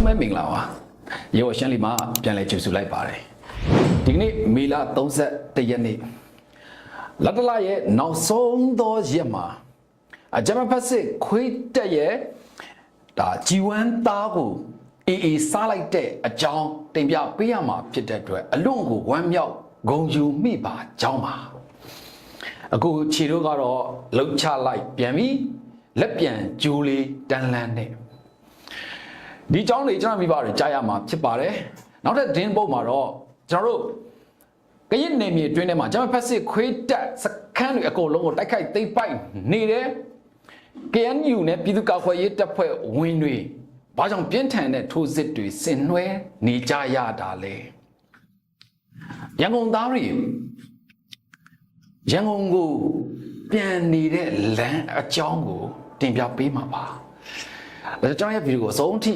လုံးပဲမင်္ဂလာပါရေဝရှမ်းလီမှာပြန်လဲကြိုဆိုလိုက်ပါတယ်ဒီကနေ့မေလ31ရက်နေ့လတ်တလရဲ့နောက်ဆုံးသောရက်မှာအဂျမဖက်စစ်ခွေးတက်ရဲ့ဒါဂျီဝမ်သားကိုအေးအေးစားလိုက်တဲ့အကြောင်းတင်ပြပေးရမှာဖြစ်တဲ့အတွက်အလွန်ကိုဝမ်းမြောက်ဂုဏ်ယူမိပါကြောင်းပါအခုခြေတို့ကတော့လှုပ်ချလိုက်ပြန်ပြီလက်ပြန်ကျိုးလေးတန်းလန်းနဲ့ ဒီကြောင်းတွေကျွန်တော်မိဘတွေကြားရမှာဖြစ်ပါတယ်နောက်ထပ်ဒင်းပုတ်မှာတော့ကျွန်တော်တို့ကရင်နေမြေတွင်းထဲမှာဂျမဖက်စစ်ခွေးတက်စခန်းတွေအကုန်လုံးကိုတိုက်ခိုက်သိမ့်ပိုက်နေတယ် KNU နဲ့ပြည်သူ့ကာကွယ်ရေးတပ်ဖွဲ့ဝင်တွေဘာကြောင့်ပြင်းထန်တဲ့ထိုးစစ်တွေဆင်နွှဲနေကြရတာလဲရန်ကုန်သားတွေရန်ကုန်ကိုပြန်နေတဲ့လမ်းအကြောင်းကိုတင်ပြပေးမှာပါ။ဒါကြောင့်ကျွန်တော်ရဲ့ဗီဒီယိုကိုအဆုံးအထိ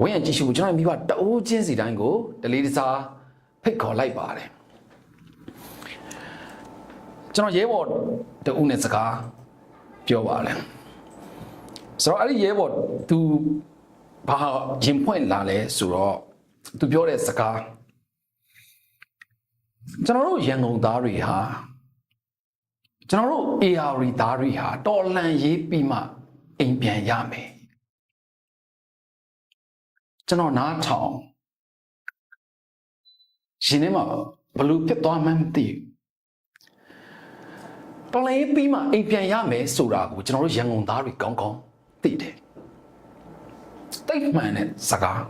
ဝင့်ရကြည့်ရှုဖို့ကျွန်တော်ရဲ့မိဘတအိုးချင်းစီတိုင်းကိုတလေးတစားဖိတ်ခေါ်လိုက်ပါတယ်။ကျွန်တော်ရဲဘော်တဦးနဲ့စကားပြောပါတယ်။ဆိုတော့အဲ့ဒီရဲဘော်သူဘာရင်ဖွင့်လာလဲဆိုတော့သူပြောတဲ့စကားကျွန်တော်တို့ရန်ကုန်သားတွေဟာကျွန်တော်တို့ AR သားတွေဟာတော်လန်ရေးပြီးမှအိမ်ပြန်ရမယ် ကျွန်တော်နားထောင်ရှင်ထဲမှာဘလို့ဖြစ်သွားမှန်းမသိဘူးတော်လန်ရေးပြီးမှအိမ်ပြန်ရမယ်ဆိုတာကိုကျွန်တော်တို့ရန်ကုန်သားတွေကောင်းကောင်းသိတယ်တိတ်မှန်တဲ့စကား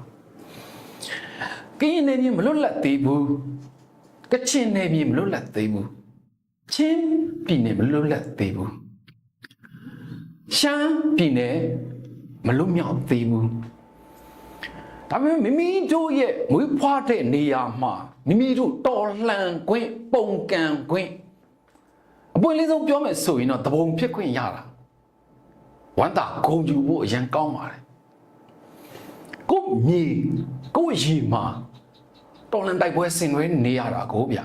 ကင်းနေမြေမလွတ်လပ်သေးဘူးကချင်နေမြေမလွတ်လပ်သေးဘူးချင်းပြည်နယ်မလွတ်လပ်သေးဘူးရှမ်းပြည်နယ်မလွတ်မြောက်သေးဘူး ဒါပေမဲ့မိမိတို့ရဲ့မွေးဖွားတဲ့နေရာမှာမိမိတို့တော်လှန်ခွင့်ပုံကံခွင့်အပွင့်လေးဆုံးပြောမယ်ဆိုရင်တော့တပုံဖြစ်ခွင့်ရတာဝမ်းသာဂုံယူဖို့အရင်ကောင်းပါတယ်ကိုယ့်မြေကိုယ့်ရီမှာတော်လှန်တိုက်ပွဲဆင်နွှဲနေရတာကိုဗျာ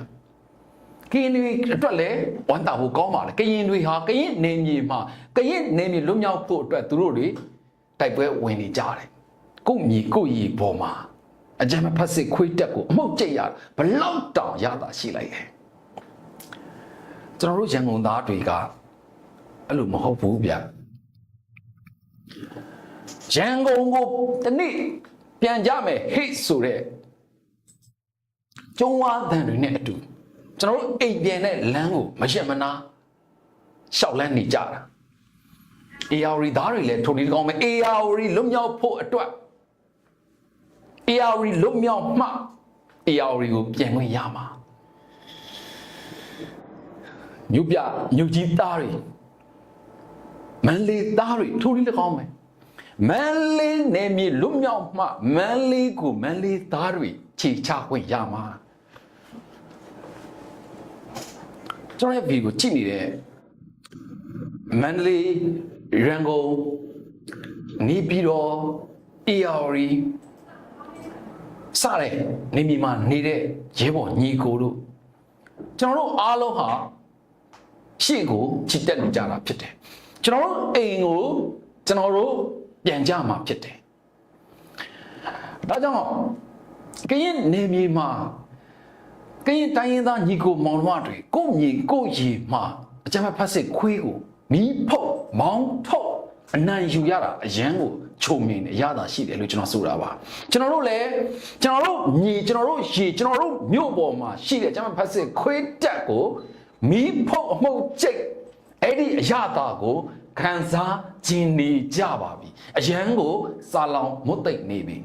ကရင်တွေအတွက်လည်းဝမ်းသာဖို့ကောင်းပါလေကရင်တွေဟာကရင်နေမြေမှာကရင်နေမြေလွတ်မြောက်ဖို့အတွက်သူတို့တွေတိုက်ပွဲဝင်နေကြတယ် ကိုယ့်မြေကိုယ့်ရီပေါ်မှာအကြမ်းမဖက်စစ်ခွေးတက်ကိုအမှုတ်ကျိတ်ရတာဘလောက်တောင်ရတာရှိလိုက်တယ်ကျွန်တော်တို့ရန်ကုန်သားတွေကအဲ့လိုမဟုတ်ဘူးဗျရန်ကုန်ကိုတနေ့ပြန်ကြမယ်ဟိတ်ဆိုတဲ့ကျုံးဝါတန်တွေနဲ့အတူကျွန်တော်တို့အိမ်ပြန်တဲ့လမ်းကိုမရက်မနာရှောက်လန်းနေကြတာ AR သားတွေလည်းထိုဒီကောင်းမယ် AR လွတ်မြောက်ဖို့အတွက် AR လွတ်မြောက်မှ AR ကိုပြန်ခွင့်ရမှာညုပြညုကြီးသားတွေမန်လေးသားတွေထိုဒီကောင်းမယ်မန်လေးနေမြေလွတ်မြောက်မှမန်လေးကိုမန်လေးသားတွေခြေချခွင့်ရမှာကျွန်တော်ရဲ့ဗီဒီယိုကိုကြည့်နေတဲ့မန္တလေးရန်ကုန်နေပြည်တော် AR စတဲ့နေမြေမှာနေတဲ့ရဲဘော်ညီကိုတို့ကျွန်တော်တို့အားလုံးဟာရှေ့ကိုချစ်တက်နေကြတာဖြစ်တယ်ကျွန်တော်တို့အိမ်ကိုကျွန်တော်တို့ပြန်ကြမှာဖြစ်တယ်ဒါကြောင့်ကရင်နေမြေမှာကရင်တိုင်းရင်းသားညီကိုမောင်နှမတွေကိုယ့်မြေကိုယ့်ရေမှာအကြမ်းဖက်စစ်ခွေးကိုမီးဖုတ်မောင်းထုတ် အနံယူရတာအရန်ကိုချုံမြင်ရတာရှိတယ်လို့ကျွန်တော်ဆိုတာပါကျွန်တော်တို့လည်းကျွန်တော်တို့မြေကျွန်တော်တို့ရေကျွန်တော်တို့မြို့ပေါ်မှာရှိတဲ့အကြမ်းဖက်စစ်ခွေးတက်ကိုမီးဖုတ်အမှုတ်ကျိတ်အဲ့ဒီအရတာကိုခံစားကျင်နေကြပါပြီအရန်ကိုစာလောင်မွတ်သိမ့်နေပြီ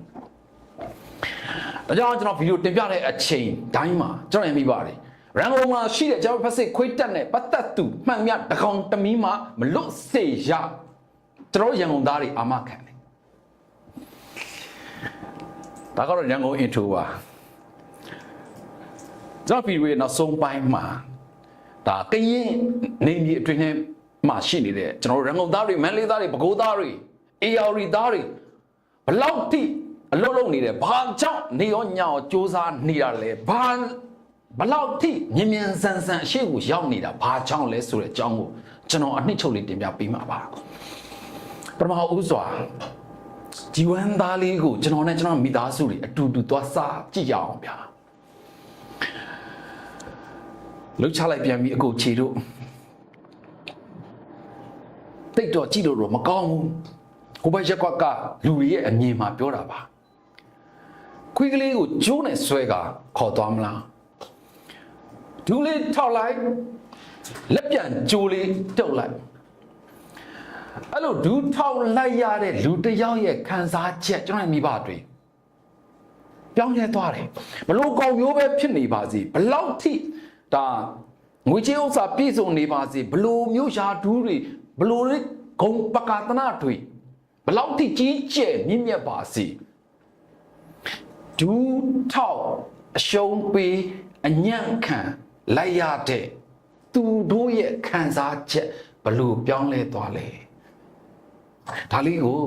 ဒါကြောင့်ကျွန်တော်ဗီဒီယိုတင်ပြတဲ့အချိန်တိုင်းမှာကျွန်တော်ရမိပါတယ်ရန်ကုန်မှာရှိတဲ့ကျွန်တော်ဖက်စစ်ခွေးတက်နဲ့ပတ်သက်သူမှန်မြတကောင်တမီးမှာမလွတ်စေရ ကျွန်တော်ရန်ကုန်သားတွေအာမခံတယ်ဒါကတော့ရန်ကုန်အင်ထူပါကျွန်တော်ဗီဒီယိုရဲ့နောက်ဆုံးပိုင်းမှာဒါကရင်နေမြေအတွင်းထဲမှာရှိနေတဲ့ကျွန်တော်ရန်ကုန်သားတွေမန္တလေးသားတွေပဲခူးသားတွေအေရဝတီသားတွေဘလောက်တိအလုံးလုံးနေတယ်ဘာကြောင့်နေရောညောင်စူးစမ်းနေတာလဲဘာဘလောက်တိမြင်မြန်ဆန်ဆန်အရှိကိုရောက်နေတာဘာကြောင့်လဲဆိုတဲ့အကြောင်းကိုကျွန်တော်အနှစ်ချုပ်လေးတင်ပြပေးမှာပါ ပထမဦးစွာဂျီဝမ်သားလေးကိုကျွန်တော်နဲ့ကျွန်တော်မိသားစုတွေအတူတူသွားစားကြည့်ကြအောင်ဗျာလှုပ်ချလိုက်ပြန်ပြီအကိုခြေတို့တိတ်တော့ကြည့်လို့တော့မကောင်းဘူးကိုဘရက်ကွက်ကလူတွေရဲ့အမြင်မှာပြောတာပါခွေးကလေးကိုကျိုးနဲ့ဆွဲကခေါ်သွားမလားဒူးလေးထောက်လိုက်လက်ပြန်ကျိုးလေးတုတ်လိုက် အဲ့လိုဒူးထောက်လိုက်ရတဲ့လူတစ်ယောက်ရဲ့ခံစားချက်ကျွန်တော်ရဲ့မိဘတွေပြောင်းလဲသွားတယ်ဘလို့ကောင်မျိုးပဲဖြစ်နေပါစေဘလောက်ထိဒါငွေကြေးဥစ္စာပြည့်စုံနေပါစေဘလို့မျိုးရာဒူးတွေဘလို့လေးဂုံပကာသနာတွေဘလောက်ထိကြီးကျယ်မြင့်မြတ်ပါစေဒူးထောက်အရှုံးပေးအညံ့ခံလိုက်ရတဲ့သူတို့ရဲ့ခံစားချက်ဘလို့ပြောင်းလဲသွားလဲ ဒါလေးကို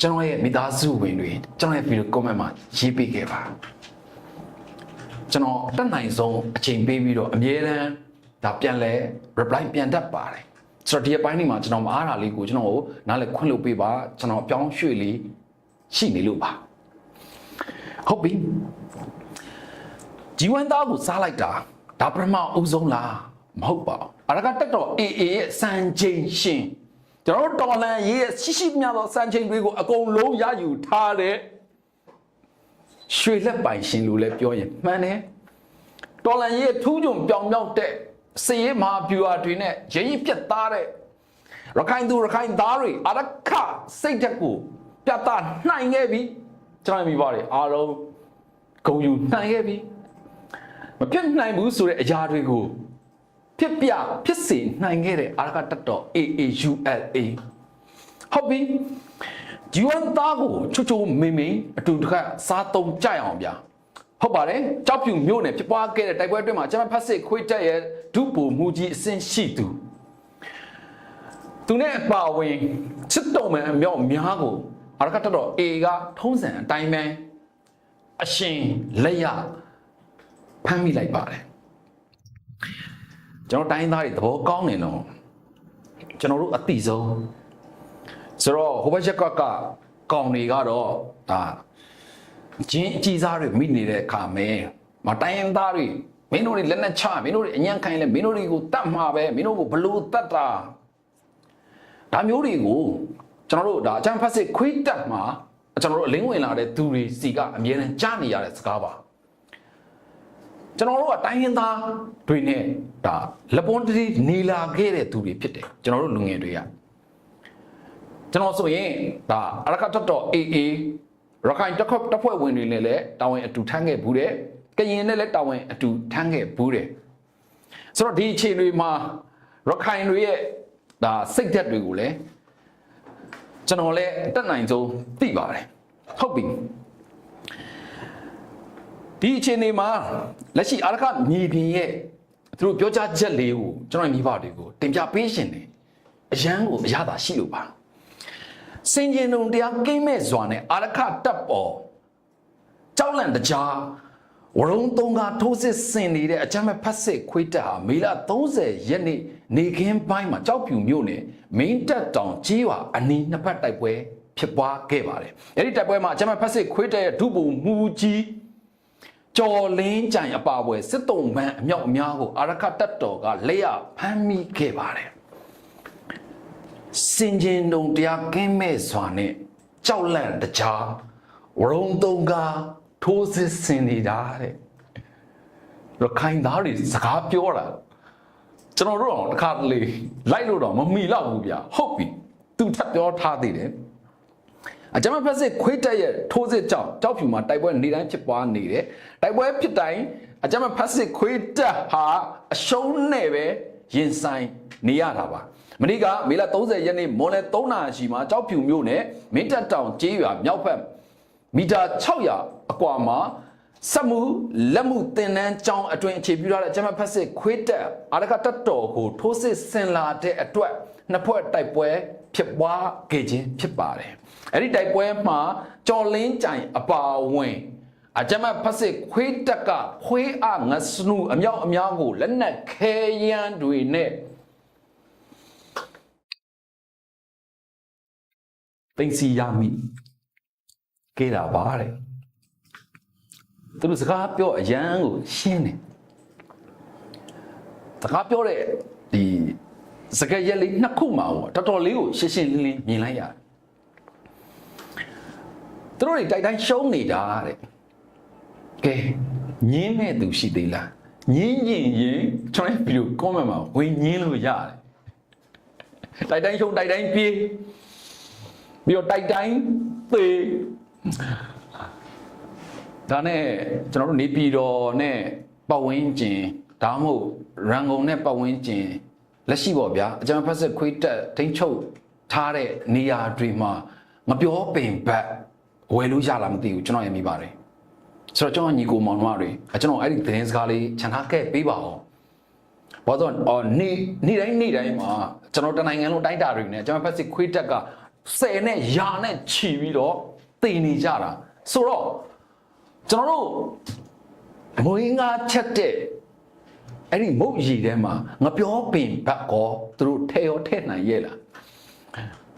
ကျွန်တော်ရဲ့မိသားစုဝင်တွေကျွန်တော်ရဲ့ဗီဒီယို comment မှာရေးပေးခဲ့ပါကျွန်တော်တက်နိုင်ဆုံးအချိန်ပေးပြီးတော့အမြဲတမ်းဒါပြန်လဲ reply ပြန်တတ်ပါတယ်ဆိုတော့ဒီအပိုင်းလေးမှာကျွန်တော်မအားတာလေးကိုကျွန်တော်ကိုနားလည်ခွင့်လုပ်ပေးပါကျွန်တော်အပြောင်းရွှေ့လေးရှိနေလို့ပါဟုတ်ပြီဂျီဝမ်သားကိုစားလိုက်တာဒါပထမအဦးဆုံးလားမဟုတ်ပါဘူးအရကတက်တော့ AA ရဲ့စံချိန်ရှင် ကျွန်တော်တို့တော်လန်ရေးရဲ့ရှိရှိမြသောစံချိန်တွေကိုအကုန်လုံးရယူထားတဲ့ရွှေလက်ပိုင်ရှင်လို့လည်းပြောရင်မှန်တယ်တော်လန်ရေးရဲ့ထူးချွန်ပြောင်မြောက်တဲ့စည်ရေးမဟာဗျူဟာတွေနဲ့ရင်းရင်ပြတ်သားတဲ့ရခိုင်သူရခိုင်သားတွေအရခစိတ်ဓာတ်ကိုပြတ်သားနိုင်ခဲ့ပြီကျွန်တော်မြင်ပါတယ်အားလုံးဂုံယူနိုင်ခဲ့ပြီမပြတ်နိုင်ဘူးဆိုတဲ့အရာတွေကို ဖြစ်ပြဖြစ်စေနိုင်ခဲ့တဲ့အာရကတတ်တော် AAULA ဟုတ်ပြီဂျီဝမ်သားကိုချွတ်ချွတ်မိန်မိန်အတူတခါစားသုံးကြရအောင်ဗျာဟုတ်ပါတယ်ကြောက်ဖြူမြို့နယ်ဖြစ်ပွားခဲ့တဲ့တိုက်ပွဲအတွင်းမှာကျွန်မဖတ်စစ်ခွေးတက်ရဲ့ဒုပူမူကြီးအဆင့်ရှိသူသူနဲ့အပါဝင်ချစ်တော်မယ်အမြောက်များကိုအာရကတတ်တော် A ကထုံးစံအတိုင်းပဲအရှင်လက်ရဖမ်းမိလိုက်ပါတယ် ကျွန်တော်တိုင်းသားတွေသဘောကောင်းနေတော့ကျွန်တော်တို့အတိဆုံးဆိုတော့ဟိုဘက်ရက်ကကကောင်တွေကတော့ဒါဂျင်းအကြီးစားတွေမိနေတဲ့အခါမဲမတိုင်းရင်းသားတွေမင်းတို့တွေလက်နဲ့ချမင်းတို့တွေအညံ့ခိုင်းလဲမင်းတို့တွေကိုတတ်မှာပဲမင်းတို့ကိုဘလို့တတ်တာဒါမျိုးတွေကိုကျွန်တော်တို့ဒါအချမ်းဖတ်စစ်ခွေးတက်မှာကျွန်တော်တို့အလင်းဝင်လာတဲ့သူတွေစီကအမြဲတမ်းကြားနေရတဲ့စကားပါ ကျွန်တော်တို့ကတိုင်းရင်းသားတွေနဲ့ဒါလက်ပွန်တီနေလာခဲ့တဲ့သူတွေဖြစ်တယ်ကျွန်တော်တို့လူငယ်တွေကကျွန်တော်ဆိုရင်ဒါအရကတတော် AA ရခိုင်တက်ခွတက်ဖွဲ့ဝင်တွေနဲ့လည်းတာဝန်အတူထမ်းခဲ့ဘူးတဲ့ကရင်နဲ့လည်းတာဝန်အတူထမ်းခဲ့ဘူးတဲ့ဆိုတော့ဒီအခြေအနေမှာရခိုင်တွေရဲ့ဒါစိတ်ဓာတ်တွေကိုလည်းကျွန်တော်လည်းတက်နိုင်ဆုံးသိပါတယ်ဟုတ်ပြီ ဒီအခြေအနေမှာလက်ရှိအာရခမြေပြင်ရဲ့သူတို့ပြောကြားချက်လေးကိုကျွန်တော်ညီဘတွေကိုတင်ပြပေးရှင်တယ်အရန်ကိုအရသာရှိလို့ပါစင်ကျင်တုံတရားကိမ့်မဲ့စွာနဲ့အာရခတပ်ပေါ်ကြောက်လန့်တကြားဝရုံသုံးကထိုးစစ်ဆင်နေတဲ့အကြမ်းမဲ့ဖတ်စစ်ခွေးတက်ဟာမေလ30ရက်နေ့နေခင်းပိုင်းမှာကြောက်ဖြူမြို့နယ်မင်းတပ်တောင်ကြီးဝါအနီးနှစ်ဖက်တိုက်ပွဲဖြစ်ပွားခဲ့ပါတယ်။အဲဒီတိုက်ပွဲမှာအကြမ်းမဲ့ဖတ်စစ်ခွေးတက်ရဲ့ဒုဗိုလ်မူကြီး ကျော်လင်းကြိုင်အပါအွယ်စစ်တုံးပန်းအမြောက်အများကိုအာရခတပ်တော်ကလက်ရဖမ်းမိခဲ့ပါတယ်စင်ကျင်တုံတရားကင်းမဲ့စွာနဲ့ကြောက်လန့်တကြားဝရုံသုံးကထိုးစစ်ဆင်နေတာတဲ့ရခိုင်သားတွေစကားပြောတာကျွန်တော်တို့တော့တစ်ခါတလေလိုက်လို့တော့မမီတော့ဘူးဗျာဟုတ်ပြီသူထပ်ပြောထားသေးတယ် အကြမ်းဖက်စစ်ခွေးတက်ရဲ့ထိုးစစ်ကြောင့်ကြောက်ဖြူမှာတိုက်ပွဲနေတိုင်းဖြစ်ပွားနေတယ်တိုက်ပွဲဖြစ်တိုင်းအကြမ်းဖက်စစ်ခွေးတက်ဟာအရှုံးနဲ့ပဲရင်ဆိုင်နေရတာပါမနေ့ကမေလ30ရက်နေ့မွန်လယ်3နာရီမှာကြောက်ဖြူမြို့နယ်မင်းတပ်တောင်ကျေးရွာမြောက်ဘက်မီတာ600အကွာမှာစက်မှုလက်မှုတင်နန်းကျောင်းအတွင်အခြေပြုထားတဲ့ကျမဖက်စစ်ခွေးတက်အာရကတတ်တော်ကိုထိုးစစ်ဆင်လာတဲ့အတွက်နှစ်ဖွဲ့တိုက်ပွဲ ဖြစ်ပွားခဲ့ခြင်းဖြစ်ပါတယ်။အဲ့ဒီတိုက်ပွဲမှာကြော်လင်းကြိုင်အပါဝင်အကြမ်းဖက်စစ်ခွေးတက်ကခွေးအငစနူအမြောက်အများကိုလက်နက်ခဲယမ်းတွေနဲ့သိမ့်စီရမိကေးတာပါတဲ့သူတို့စကားပြောအရန်ကိုရှင်းတယ်စကားပြောတဲ့ဒီ စကားရက်လေးနှစ်ခုမှာပေါ့တော်တော်လေးကိုရှင်းရှင်းလင်းလင်းမြင်လိုက်ရတယ်သူတို့တွေတိုက်တိုင်းရှုံးနေတာတဲ့ကဲညင်းမဲ့သူရှိသေးလားညင်းရင်ရင်ကျွန်တော်ဗီဒီယို comment မှာဝင်ညင်းလို့ရတယ်တိုက်တိုင်းရှုံးတိုက်တိုင်းပြေးပြီးတော့တိုက်တိုင်းသေဒါနဲ့ကျွန်တော်တို့နေပြည်တော်နဲ့ပတ်ဝန်းကျင်ဒါမှမဟုတ်ရန်ကုန်နဲ့ပတ်ဝန်းကျင် လက်ရှိပေါ့ဗျာအကြံဖက်စစ်ခွေးတက်ထိန်းချုပ်ထားတဲ့နေရာတွေမှာမပြောပင်ဘက်ဝယ်လို့ရလားမသိဘူးကျွန်တော်ရမိပါတယ်ဆိုတော့ကျွန်တော်ညီကိုမောင်နှမတွေအကျွန်တော်အဲ့ဒီသတင်းစကားလေးခြံထားခဲ့ပေးပါအောင်ဘာလို့အော်နေနေ့တိုင်းနေ့တိုင်းမှာကျွန်တော်တနိုင်ငံလုံးတိုင်းတာတွေနဲ့ကျွန်တော်ဖက်စစ်ခွေးတက်က10နဲ့ရာနဲ့ခြီပြီးတော့တည်နေကြတာဆိုတော့ကျွန်တော်တို့မွေးငါချက်တဲ့ အဲ့ဒီမုတ်ရီထဲမှာငပြောပင်ဘက်ကောသူတို့ထဲရောထဲနိုင်ရဲ့လား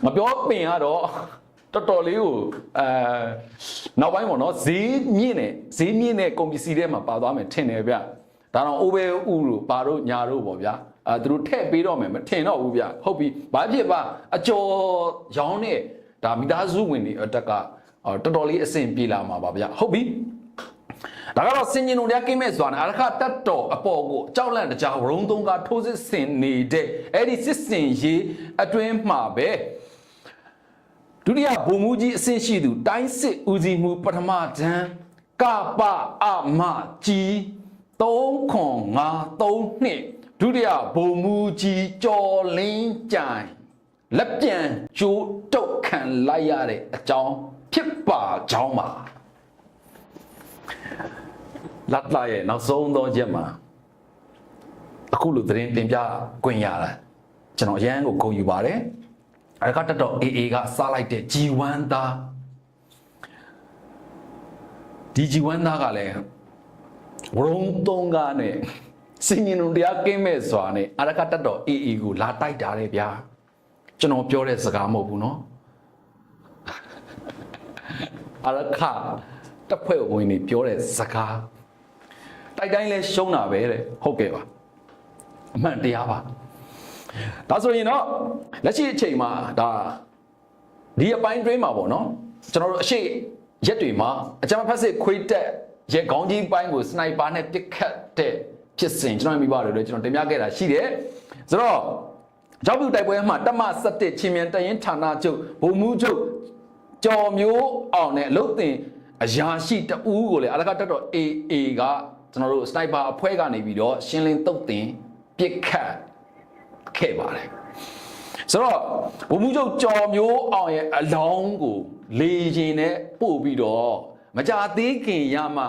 ငပြောပင်ကတော့တော်တော်လေးကိုအဲနောက်ပိုင်းပေါ့နော်ဈေးမြင့်နေဈေးမြင့်တဲ့ကုန်ပစ္စည်းထဲမှာပါသွားမယ်ထင်တယ်ဗျဒါတော့အိုးဘဲဥတို့ပါတို့ညာတို့ပေါ့ဗျာအဲသူတို့ထည့်ပေးတော့မယ်မထင်တော့ဘူးဗျဟုတ်ပြီဘာဖြစ်ပါအကျော်ရောင်းတဲ့ဒါမိသားစုဝင်တွေအတက်ကအော်တော်တော်လေးအဆင်ပြေလာမှာပါဗျဟုတ်ပြီ ဒါကတော့စင်ញင်တို့တရားကိမဲ့ဆိုတာနဲ့အရခတတ်တော်အပေါ်ကိုကြောက်လန့်တကြားဝရုံသုံးကထိုးစစ်ဆင်နေတဲ့အဲ့ဒီစစ်စင်ရေးအတွင်းမှာပဲဒုတိယဗိုလ်မှူးကြီးအဆင့်ရှိသူတိုင်းစစ်ဦးစီးမှုပထမတန်းကပအမကြီး3ခွန်5 3နှစ်ဒုတိယဗိုလ်မှူးကြီးကျော်လင်းကြိုင်လက်ပြန်ကျိုးတုတ်ခံလိုက်ရတဲ့အကြောင်းဖြစ်ပါကြောင်းပါ လတ်လာရဲ့နောက်ဆုံးသောချက်မှာအခုလိုသတင်းတင်ပြခွင့်ရတာကျွန်တော်အရန်ကိုဂုဏ်ယူပါတယ်အဲ့ကတတ်တော့ AA ကစားလိုက်တဲ့ G1 သားဒီ G1 သားကလည်းဝရုံသုံးကားနဲ့စင်ရင်တို့တရားကင်းမဲ့စွာနဲ့အရကတတ်တော့ AA ကိုလာတိုက်တာလေဗျာကျွန်တော်ပြောတဲ့စကားမဟုတ်ဘူးเนาะအရခ တပ်ဖွဲ့ဝင်တွေပြောတဲ့စကားတိုက်တိုင်းလဲရှုံးတာပဲတဲ့ဟုတ်ကဲ့ပါအမှန်တရားပါဒါဆိုရင်တော့လက်ရှိအချိန်မှာဒါဒီအပိုင်းတွင်းမှာပေါ့နော်ကျွန်တော်တို့အရှိရက်တွေမှာအကြမ်းဖက်စစ်ခွေးတက်ရဲ့ခေါင်းကြီးပိုင်းကိုစနိုက်ပါနဲ့ပစ်ခတ်တဲ့ဖြစ်စဉ်ကျွန်တော်မိဘတွေလည်းကျွန်တော်တင်ပြခဲ့တာရှိတယ်ဆိုတော့ကြောက်ပြူတိုက်ပွဲမှာတမ17ချင်းမြန်တရင်ဌာနချုပ်ဗိုလ်မှူးချုပ်ကျော်မျိုးအောင်နဲ့အလုတ်တင် အရာရှိတဦးကိုလည်းအလကတက်တော့ AA ကကျွန်တော်တို့စနိုက်ပါအဖွဲ့ကနေပြီးတော့ရှင်းလင်းတုတ်တင်ပစ်ခတ်ခဲ့ပါတယ်ဆိုတော့ဘုံမှုချုပ်ကြော်မျိုးအောင်ရဲ့အလောင်းကိုလေရင်နဲ့ပို့ပြီးတော့မကြသေးခင်ရမှ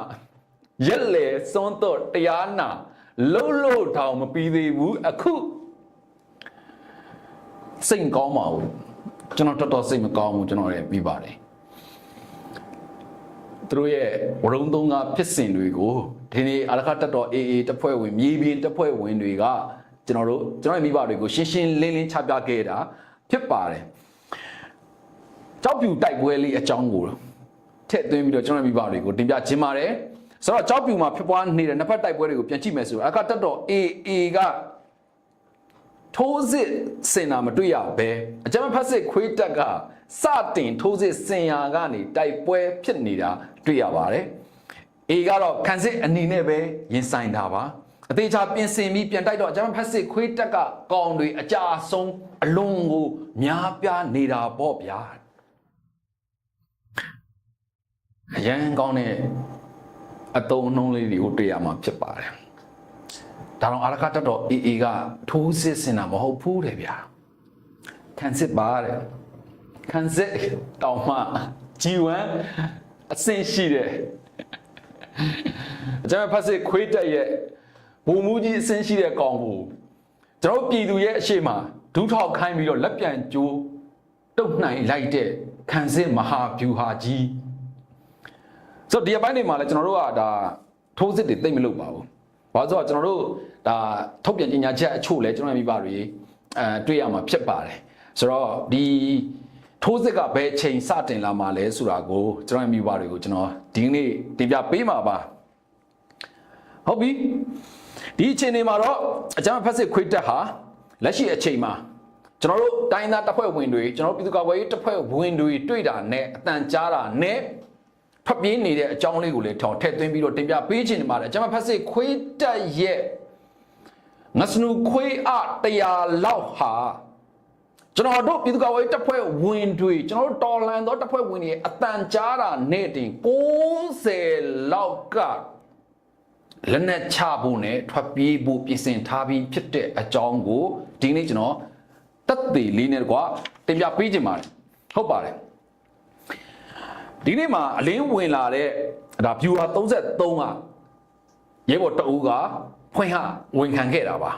ရက်လေစွန်းတော့တရားနာလှုပ်လှုပ်ထောင်မပြီးသေးဘူးအခုစိတ်ကောင်းပါဘူးကျွန်တော်တော်တော်စိတ်မကောင်းဘူးကျွန်တော်လည်းပြီးပါတယ် သူတို့ရဲ့ဝရုံသုံးကဖြစ်စဉ်တွေကိုဒီနေ့အလကတက်တော် AA တပ်ဖွဲ့ဝင်မြေပြင်တပ်ဖွဲ့ဝင်တွေကကျွန်တော်တို့ကျွန်တော်ရဲ့မိဘတွေကိုရှင်းရှင်းလင်းလင်းချပြခဲ့တာဖြစ်ပါတယ်ကြောက်ပြူတိုက်ပွဲလေးအကြောင်းကိုထည့်သွင်းပြီးတော့ကျွန်တော်ရဲ့မိဘတွေကိုတင်ပြခြင်းပါတယ်ဆိုတော့ကြောက်ပြူမှာဖြစ်ပွားနေတဲ့နှစ်ဖက်တိုက်ပွဲတွေကိုပြန်ကြည့်မယ်ဆိုတော့အကတက်တော် AA က ထိုးစစ်စင်တာမတွေ့ရဘဲအကြမ်းဖက်စစ်ခွေးတက်ကစတင်ထိုးစစ်စင်ရာကနေတိုက်ပွဲဖြစ်နေတာတွေ့ရပါတယ်။ A ကတော့ခံစစ်အနေနဲ့ပဲရင်ဆိုင်တာပါ။အသေးချာပြင်ဆင်ပြီးပြန်တိုက်တော့အကြမ်းဖက်စစ်ခွေးတက်ကကောင်တွေအကြဆုံးအလွန်ကိုများပြားနေတာပေါ့ဗျာ။အရန်ကောင်းတဲ့အတုံးအနှုံးလေးတွေကိုတွေ့ရမှာဖြစ်ပါတယ်။ ဒါတော့အရကတတော် AA ကထိုးစစ်ဆင်တာမဟုတ်ဘူးတဲ့ဗျာ။ခံစစ်ပါတဲ့။ခံစစ်တောင်မှ G1 အဆင့်ရှိတယ်အကြမ်းဖက်စစ်ခွေးတက်ရဲ့ဘုံမူကြီးအဆင့်ရှိတဲ့ကောင်ကိုကျွန်တော်ပြည်သူရဲ့အရှိမဒူးထောက်ခိုင်းပြီးတော့လက်ပြန်ကြိုးတုတ်နိုင်လိုက်တဲ့ခံစစ်မဟာဗျူဟာကြီးဆိုတော့ဒီအပိုင်းတွေမှာလည်းကျွန်တော်တို့ကဒါထိုးစစ်တွေသိမ့်မလုပ်ပါဘူး။ ဘာလို့ဆိုတော့ကျွန်တော်တို့ဒါထုတ်ပြန်ကြေညာချက်အချို့လဲကျွန်တော်မိဘတွေအဲတွေ့ရမှာဖြစ်ပါတယ်။ဆိုတော့ဒီထိုးစစ်ကဘယ်အချိန်စတင်လာမှာလဲဆိုတာကိုကျွန်တော်ရဲ့မိဘတွေကိုကျွန်တော်ဒီနေ့တင်ပြပေးမှာပါဟုတ်ပြီဒီအချိန်တွေမှာတော့အကြမ်းဖက်စစ်ခွေးတက်ဟာလက်ရှိအချိန်မှာကျွန်တော်တို့တိုင်းသားတပ်ဖွဲ့ဝင်တွေကျွန်တော်တို့ပြည်သူ့ကာကွယ်ရေးတပ်ဖွဲ့ဝင်တွေတွေ့တာနဲ့အတန်ကြားတာနဲ့ ဖပ်ပြင်းနေတဲ့အကြောင်းလေးကိုလည်းထောင်ထည့်သွင်းပြီးတော့တင်ပြပေးခြင်းနေပါတယ်အကြမ်းဖက်စစ်ခွေးတက်ရဲ့ငစနူခွေးအ100လောက်ဟာကျွန်တော်တို့ပြည်သူ့ကာကွယ်ရေးတပ်ဖွဲ့ဝင်တွေကျွန်တော်တို့တော်လန်သောတပ်ဖွဲ့ဝင်တွေအတန်ကြားတာနဲ့တင်90လောက်ကလက်နက်ချဖို့နဲ့ထွက်ပြေးဖို့ပြင်ဆင်ထားပြီးဖြစ်တဲ့အကြောင်းကိုဒီနေ့ကျွန်တော်တက်သေးလေးနဲ့ကွာတင်ပြပေးခြင်းပါတယ်ဟုတ်ပါတယ် ဒီနေ့မှာအလင်းဝင်လာတဲ့ဒါ viewer 33ကရဲဘော်တအူးကဖွင့်ဟဝင်ခံခဲ့တာပါ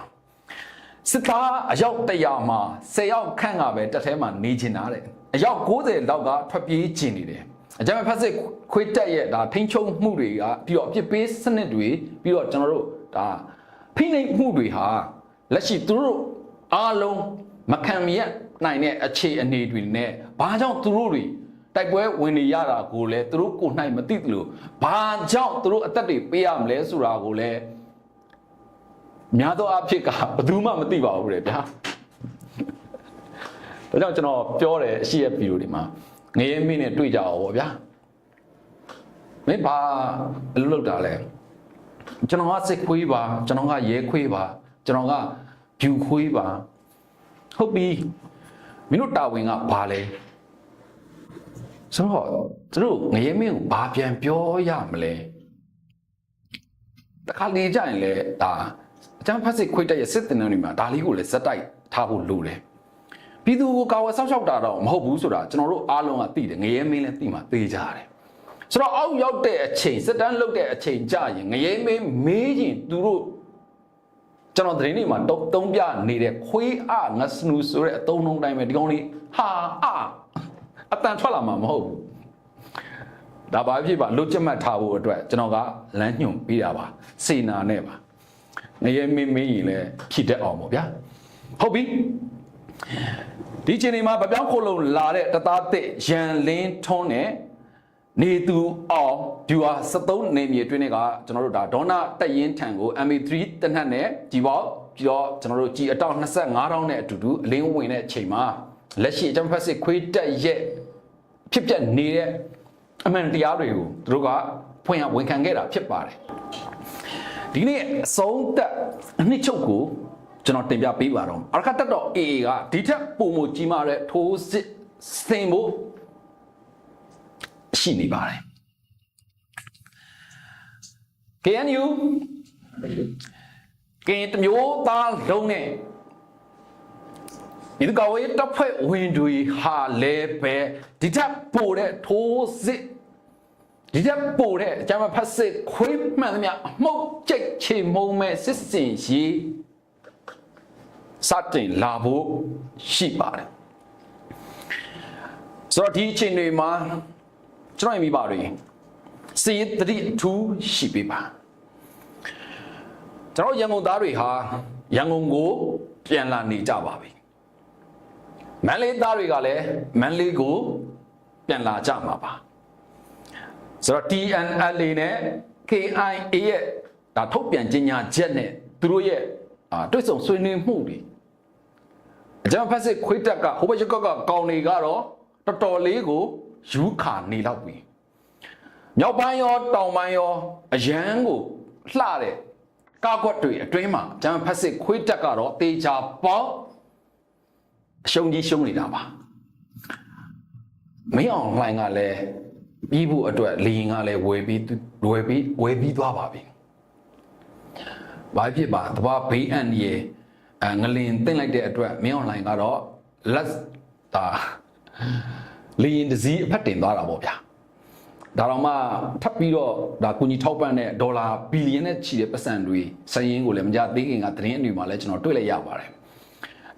စစ်သားအယောက်100မှာ10ယောက်ခန့်ကပဲတက်ထဲမှာနေချင်တာတဲ့အယောက်90လောက်ကထွက်ပြေးချင်နေတယ်အကြမ်းဖက်စစ်ခွေးတက်ရဲ့ဒါထိန်းချုပ်မှုတွေကပြီးတော့အပြစ်ပေးစနစ်တွေပြီးတော့ကျွန်တော်တို့ဒါဖိနှိပ်မှုတွေဟာလက်ရှိသူတို့အားလုံးမခံမရနိုင်တဲ့အခြေအနေတွေနဲ့ဘာကြောင့်သူတို့တွေ တိုက်ပွဲဝင်နေရတာကိုလည်းသူတို့ကိုယ်နိုင်မသိသလိုဘာကြောင့်သူတို့အသက်တွေပေးရမလဲဆိုတာကိုလည်းများသောအားဖြင့်ကဘယ်သူမှမသိပါဘူးလေဗျာဒါကြောင့်ကျွန်တော်ပြောတယ်အရှိရဲ့ဗီဒီယိုတွေမှာငရဲမင်းနဲ့တွေ့ကြအောင်ဗောဗျာမင်းဘာအလုပ်လုပ်တာလဲကျွန်တော်ကစစ်ခွေးပါကျွန်တော်ကရဲခွေးပါကျွန်တော်ကဖြူခွေးပါဟုတ်ပြီမင်းတို့တာဝန်ကဘာလဲ ဆိုတော့သူတို့ငရဲမင်းကိုဘာပြန်ပြောရမလဲတခါလေကြရင်လေဒါအကျန်းဖတ်စစ်ခွေးတက်ရဲ့စစ်တင်တွေမှာဒါလေးကိုလည်းဇက်တိုက်ထားဖို့လိုတယ်ပြည်သူကိုကာဝယ်ဆောက်ရှောက်တာတော့မဟုတ်ဘူးဆိုတာကျွန်တော်တို့အားလုံးကသိတယ်ငရဲမင်းလည်းသိမှသိကြတယ်ဆိုတော့အောက်ရောက်တဲ့အချိန်စစ်တမ်းလုပ်တဲ့အချိန်ကြရင်ငရဲမင်းမေးရင်သူတို့ကျွန်တော်သတင်းတွေမှာတုံးတုံးပြနေတဲ့ခွေးအငစနူဆိုတဲ့အတုံးလုံးတိုင်းပဲဒီကောင်လေးဟာအ အတန်ထွက်လာမှာမဟုတ်ဘူးဒါဘာဖြစ်ပါလွတ်ချက်မှတ်ထားဖို့အတွက်ကျွန်တော်ကလမ်းညွှန်ပေးတာပါစေနာနဲ့ပါငရဲမင်းမင်းရင်လည်းဖြစ်တတ်အောင်ပေါ့ဗျာဟုတ်ပြီဒီချိန်ဒီမှာဗပြောင်းခိုလုံလာတဲ့တသားတစ်ရန်လင်းထွန်းနဲ့နေသူအောင်ဒီဟာ73နေမြေတွင်းတွေကကျွန်တော်တို့ဒါဒေါနာတက်ရင်ထံကို MA3 တနတ်နဲ့ဒီပေါက်ပြီးတော့ကျွန်တော်တို့ကြည်အတောက်25တောင်းနဲ့အတူတူအလင်းဝင်တဲ့အချိန်မှာ လက်ရှိအကြံဖက်စစ်ခွေးတက်ရဲ့ဖြစ်ပျက်နေတဲ့အမှန်တရားတွေကိုသူတို့ကဖွင့်ရဝန်ခံခဲ့တာဖြစ်ပါတယ်ဒီနေ့အဆုံးသက်အနှစ်ချုပ်ကိုကျွန်တော်တင်ပြပေးပါတော့အရခတ်တက်တော့ AA ကဒီထက်ပုံမကြီးမားတဲ့ထိုးစစ်စင်ဖို့ရှိနေပါတယ် KNU ကင်တမျိုးသားလုံးနဲ့ ဒီကဝေးတပ်ဖွဲ့ဝင်တွေဟာလဲပဲဒီထက်ပိုတဲ့ထိုးစစ်ဒီတက်ပို့တဲ့အကြမ်းဖက်စစ်ခွေးမှန်သမျှအမှုတ်ကျိတ်ချေမုံမဲ့စစ်စင်ရီစတင်လာဖို့ရှိပါတယ်ဆိုတော့ဒီအချိန်တွေမှာကျွန်တော်မိပါတွေစီးတတိအထူးရှိပေးပါကျွန်တော်ရန်ကုန်သားတွေဟာရန်ကုန်ကိုပြန်လာနေကြပါပြီ မန္တလေးသားတွေကလည်းမန္တလေးကိုပြန်လာကြမှာပါဆိုတော့ TNLA နဲ့ KIA ရဲ့ဒါထုတ်ပြန်ကြေညာချက်နဲ့သူတို့ရဲ့အာတွေ့ဆုံဆွေးနွေးမှုတွေအကြမ်းဖက်စစ်ခွေးတက်ကဟိုဘက်ရောက်ကကောင်တွေကတော့တော်တော်လေးကိုယူခါနေတော့ပြီမြောက်ပိုင်းရောတောင်ပိုင်းရောအရန်ကိုလှတဲ့ကာကွက်တွေအတွင်းမှာအကြမ်းဖက်စစ်ခွေးတက်ကတော့တေချာပေါင်း အရှုံးကြီးရှုံးနေတာပါမင်းအောင်လှိုင်ကလည်းပြီးဖို့အတွက်လေရင်ကလည်းဝယ်ပြီးဝယ်ပြီးဝယ်ပြီးသွားပါပြီ။ဘာဖြစ်ပါတဘာဘေးအန်ရဲ့အငလင်တင်လိုက်တဲ့အတွက်မင်းအွန်လိုင်းကတော့လက်တာလေရင်တစည်းအဖက်တင်သွားတာပေါ့ဗျာ။ဒါတော့မှထပ်ပြီးတော့ဒါကုညီထောက်ပံ့တဲ့ဒေါ်လာဘီလီယံနဲ့ချီတဲ့ပတ်စံတွေစရင်းကိုလည်းမကြသေးခင်ကသတင်းအတွေမှာလည်းကျွန်တော်တွေ့လိုက်ရပါတယ်။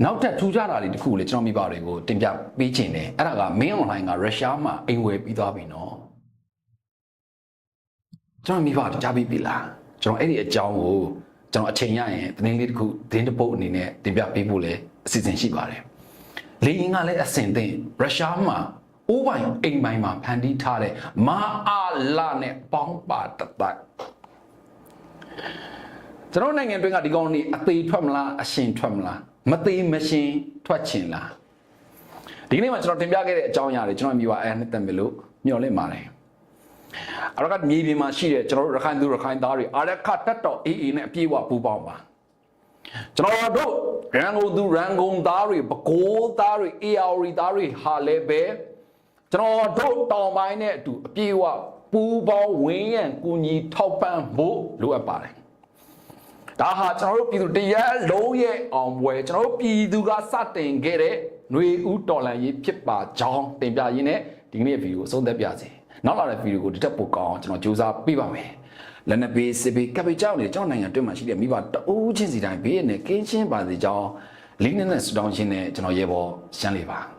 နောက်ထပ်ထူးခြားတာလေးတစ်ခုလေကျွန်တော်မိဘတွေကိုတင်ပြပေးခြင်းတယ်အဲ့ဒါကမင်းအွန်လိုင်းကရုရှားမှာအိမ်ဝယ်ပြီးသွားပြီနော်ကျွန်တော်မိဘကြားပြီးပြီလားကျွန်တော်အဲ့ဒီအကြောင်းကိုကျွန်တော်အချိန်ရရင်တင်းလေးတစ်ခုတင်းတစ်ပုတ်အနေနဲ့တင်ပြပေးဖို့လည်းအစီအစဉ်ရှိပါတယ်လေရင်ကလည်းအစင်သင့်ရုရှားမှာအိုးပိုင်အိမ်ပိုင်မှာဖန်တီးထားတဲ့မာအာလာနဲ့ပေါင်းပါတတ်ကျွန်တော်နိုင်ငံတွင်းကဒီကောင်นี่အသေးထွက်မလားအရှင်ထွက်မလား မသေးမရှင်ထွက်ချင်လားဒီကနေ့မှာကျွန်တော်တင်ပြခဲ့တဲ့အကြောင်းအရာတွေကျွန်တော်မြည်ပါအဲနဲ့တက်မယ်လို့မျှော်လင့်ပါတယ်အရကမြေပြင်မှာရှိတဲ့ကျွန်တော်တို့ရခိုင်သူရခိုင်သားတွေအာရခတက်တော်အေးအေးနဲ့အပြည့်အဝပူပေါင်းပါကျွန်တော်တို့ရန်ကုန်သူရန်ကုန်သားတွေပဲခူးသားတွေ AR သားတွေဟာလည်းပဲကျွန်တော်တို့တောင်ပိုင်းနဲ့အတူအပြည့်အဝပူပေါင်းဝင်းရံကူညီထောက်ပံ့ဖို့လိုအပ်ပါတယ် ဒါဟာကျွန်တော်တို့ပြည်သူတရားလုံးရဲ့အောင်ပွဲကျွန်တော်တို့ပြည်သူကစတင်ခဲ့တဲ့ຫນွေဦးတော်လန်ရေးဖြစ်ပါကြောင်းတင်ပြရင်းနဲ့ဒီကနေ့ဗီဒီယိုအဆုံးသတ်ပြစီနောက်လာတဲ့ဗီဒီယိုကိုဒီတက်ပို့ကောင်းအောင်ကျွန်တော်ကြိုးစားပြပါမယ်လက်နက်ဘေးစစ်ဘေးကပ်ဘေးကြောက်နေကြောက်နိုင်ငံတွင်းမှာရှိတဲ့မိဘတအူးချင်းစီတိုင်းဘေးနဲ့ကင်းချင်းပါစေကြောင်းလေးနဲ့နဲ့ဆူတောင်းခြင်းနဲ့ကျွန်တော်ရေပေါ်ရှမ်းလေးပါ